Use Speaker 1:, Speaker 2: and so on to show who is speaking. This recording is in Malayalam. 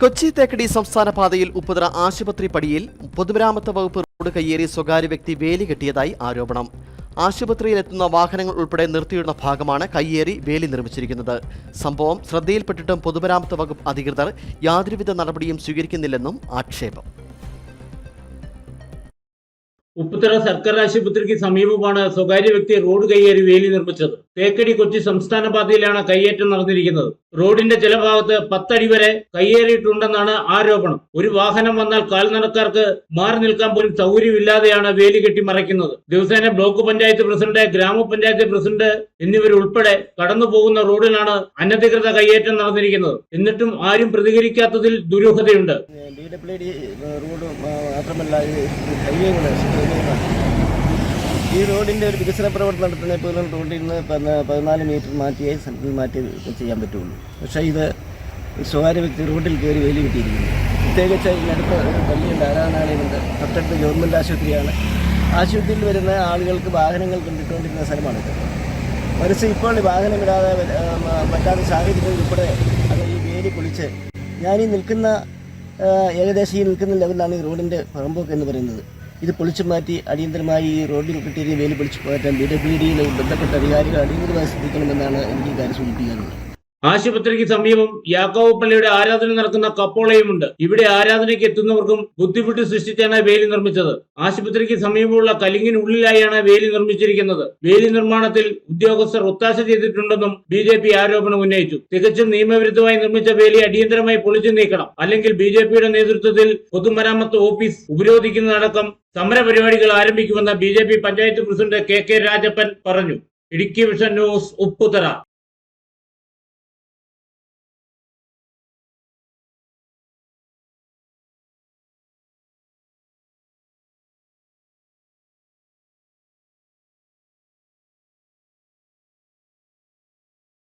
Speaker 1: കൊച്ചി തേക്കടി സംസ്ഥാന പാതയിൽ ഉപ്പുതറ ആശുപത്രി പടിയിൽ പൊതുമരാമത്ത് വകുപ്പ് റോഡ് കയ്യേറി സ്വകാര്യ വ്യക്തി വേലി കെട്ടിയതായി ആരോപണം. ആശുപത്രിയിലെത്തുന്ന വാഹനങ്ങൾ ഉൾപ്പെടെ നിർത്തിയിടുന്ന ഭാഗമാണ് കയ്യേറി വേലി നിർമ്മിച്ചിരിക്കുന്നത്. സംഭവം ശ്രദ്ധയിൽപ്പെട്ടിട്ടും പൊതുമരാമത്ത് വകുപ്പ് അധികൃതർ യാതൊരുവിധ നടപടിയും സ്വീകരിക്കുന്നില്ലെന്നും ആക്ഷേപം.
Speaker 2: ഉപ്പുതറ സർക്കാർ ആശുപത്രിക്ക് സമീപമാണ് സ്വകാര്യ വ്യക്തി റോഡ് കയ്യേറി വേലി നിർമ്മിച്ചത്. തേക്കടി കൊച്ചി സംസ്ഥാന പാതയിലാണ് കയ്യേറ്റം നടന്നിരിക്കുന്നത്. റോഡിന്റെ ചില ഭാഗത്ത് പത്തടി വരെ കയ്യേറിയിട്ടുണ്ടെന്നാണ് ആരോപണം. ഒരു വാഹനം വന്നാൽ കാൽനടക്കാർക്ക് മാറി നിൽക്കാൻ പോലും സൗകര്യമില്ലാതെയാണ് വേലി കെട്ടി മറയ്ക്കുന്നത്. ദിവസേന ബ്ലോക്ക് പഞ്ചായത്ത് പ്രസിഡന്റ് ഗ്രാമപഞ്ചായത്ത് പ്രസിഡന്റ് എന്നിവരുൾപ്പെടെ കടന്നു പോകുന്ന റോഡിലാണ് അനധികൃത കയ്യേറ്റം നടന്നിരിക്കുന്നത്. എന്നിട്ടും ആരും പ്രതികരിക്കാത്തതിൽ ദുരൂഹതയുണ്ട്.
Speaker 3: ഈ റോഡിന്റെ ഒരു വികസന പ്രവർത്തനം നടത്തുന്ന എപ്പോഴും റോഡിൽ നിന്ന് പതിനാ- പതിനാല് മീറ്റർ മാറ്റിയേ സ്ഥലത്തിൽ മാറ്റി ചെയ്യാൻ പറ്റുള്ളൂ. പക്ഷേ ഇത് സ്വകാര്യ വ്യക്തി റോഡിൽ കയറി വേലി കിട്ടിയിരിക്കുന്നു. പ്രത്യേകിച്ച് ഇതിനടുത്ത് ഒരു വലിയ ആരാധനാലയമുണ്ട് തൊട്ടടുത്ത് ഗവൺമെന്റ് ആശുപത്രിയാണ്. ആശുപത്രിയിൽ വരുന്ന ആളുകൾക്ക് വാഹനങ്ങൾ കണ്ടിട്ടുകൊണ്ടിരുന്ന സ്ഥലമാണിത് മറിച്ച് ഇപ്പോൾ വാഹനം ഇടാതെ പറ്റാത്ത സാഹചര്യം ഉൾപ്പെടെ അത് ഈ വേലി പൊളിച്ച് ഞാനീ നിൽക്കുന്ന ഏകദേശം ഈ നിൽക്കുന്ന ലെവലിലാണ് ഈ റോഡിന്റെ പറമ്പൊക്കെ എന്ന് പറയുന്നത്. ഇത് പൊളിച്ചു മാറ്റി അടിയന്തരമായി ഈ റോഡിൽ കിട്ടിയ വേലി പൊളിച്ചു മാറ്റാൻ ബി ഡബ്ല്യു ഡിയിലെ ബന്ധപ്പെട്ട അധികാരികൾ അടിയന്തരമായി ശ്രദ്ധിക്കണമെന്നാണ് എനിക്ക് കാര്യം സൂചിപ്പിക്കാനുള്ളത്
Speaker 2: ആശുപത്രിക്ക് സമീപം യാക്കോബ് പള്ളിയുടെ ആരാധന നടക്കുന്ന കപ്പോളയുമുണ്ട്. ഇവിടെ ആരാധനയ്ക്ക് എത്തുന്നവർക്കും ബുദ്ധിമുട്ട് സൃഷ്ടിച്ചാണ് വേലി നിർമ്മിച്ചത്. ആശുപത്രിക്ക് സമീപമുള്ള കലിങ്ങിനുള്ളിലായാണ് വേലി നിർമ്മിച്ചിരിക്കുന്നത്. വേലി നിർമ്മാണത്തിൽ ഉദ്യോഗസ്ഥർ ഒത്താശ ചെയ്തിട്ടുണ്ടെന്നും ബി ജെ പി ആരോപണം ഉന്നയിച്ചു. തികച്ചും നിയമവിരുദ്ധമായി നിർമ്മിച്ച വേലി അടിയന്തരമായി പൊളിച്ചു നീക്കണം. അല്ലെങ്കിൽ ബി ജെ പിയുടെ നേതൃത്വത്തിൽ പൊതുമരാമത്ത് ഓഫീസ് ഉപരോധിക്കുന്നതടക്കം സമരപരിപാടികൾ ആരംഭിക്കുമെന്ന് B J P panchayat president K K Rajappan പറഞ്ഞു. Idukki vision news Upputhara.